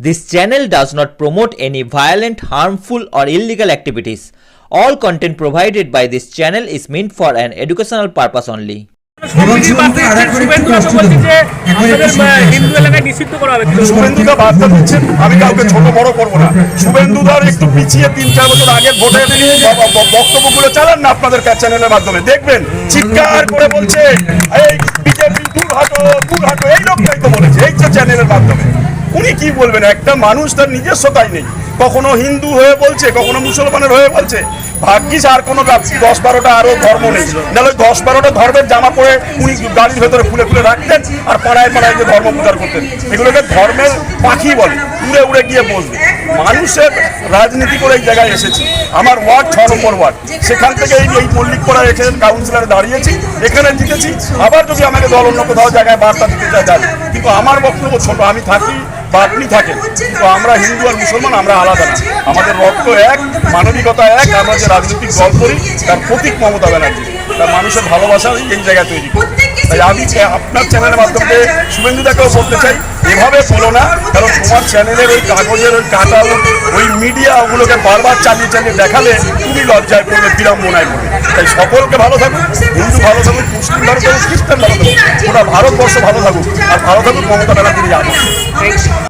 This channel does not promote any violent, harmful, or illegal activities. All content provided by this channel is meant for an educational purpose only. Hindu এলাকায় নিষিদ্ধ করা হবে। শুভেন্দুদা বার্তা দিচ্ছেন। আমি কাউকে ছোট বড় করব না। শুভেন্দুদার একটু পিছিয়ে তিন চার বছর আগের ভোটে বক্তব্যগুলো চালান না আপনাদের চ্যানেলের মাধ্যমে। দেখবেন চিৎকার করে বলছে এই বিজেপি দূর হাটো দূর হাটো এই লোকটাই তো বলেছে এই চ্যানেলের মাধ্যমে। উনি কি বলবেন? একটা মানুষ তার নিজস্বতাই নেই। কখনো হিন্দু হয়ে বলছে, কখনো মুসলমানের হয়ে বলছে। ভাগ্যিস আর কোনো দশ বারোটা আরও ধর্ম নেই। নাহলে দশ বারোটা ধর্মের জামা পরে উনি গাড়ির ভেতরে খুলে ফুলে রাখতেন আর পাড়ায় পাড়ায় যে ধর্ম প্রচার করতেন। এগুলোকে ধর্মের পাখি বলে। উড়ে উড়ে গিয়ে বসবে মানুষের রাজনীতি করে এই জায়গায় এসেছি। আমার ওয়ার্ড ছ নম্বর ওয়ার্ড। সেখান থেকে এই এই মল্লিকপাড়া এসে কাউন্সিলরে দাঁড়িয়েছি। এখানে জিতেছি। আবার যদি আমাকে দল অন্য কোথাও জায়গায় বার্তা দিতে চায় যাবে। কিন্তু আমার বক্তব্য ছোট। আমি থাকি বা আপনি থাকেন। কিন্তু আমরা হিন্দু আর মুসলমান, আমরা আলাদা না। আমাদের রক্ত এক, মানবিকতা এক, আমরা যে রাজনৈতিক দল করি তার প্রতীক মমতা ব্যানার্জি। তার মানুষের ভালোবাসা এই জায়গায় তৈরি করি তাই আমি আপনার চ্যানেলের মাধ্যমে শুভেন্দুদাকেও বলতে চাই, এভাবে বলো না, কারণ তোমার চ্যানেলের ওই কাগজের ওই কাটা ওই মিডিয়া ওগুলোকে বারবার চালিয়ে চালিয়ে দেখালে তুমি লজ্জায় পড়বে, বিড়ম্বনায় পড়বে। তাই সকলকে ভালো থাকুক হিন্দু ভালো থাকুক মুসলিম ভালো থাকুক খ্রিস্টান ভালো থাকুক ওটা ভারতবর্ষ ভালো থাকুক, আর ভালো থাকুক মমতা ব্যানার্জি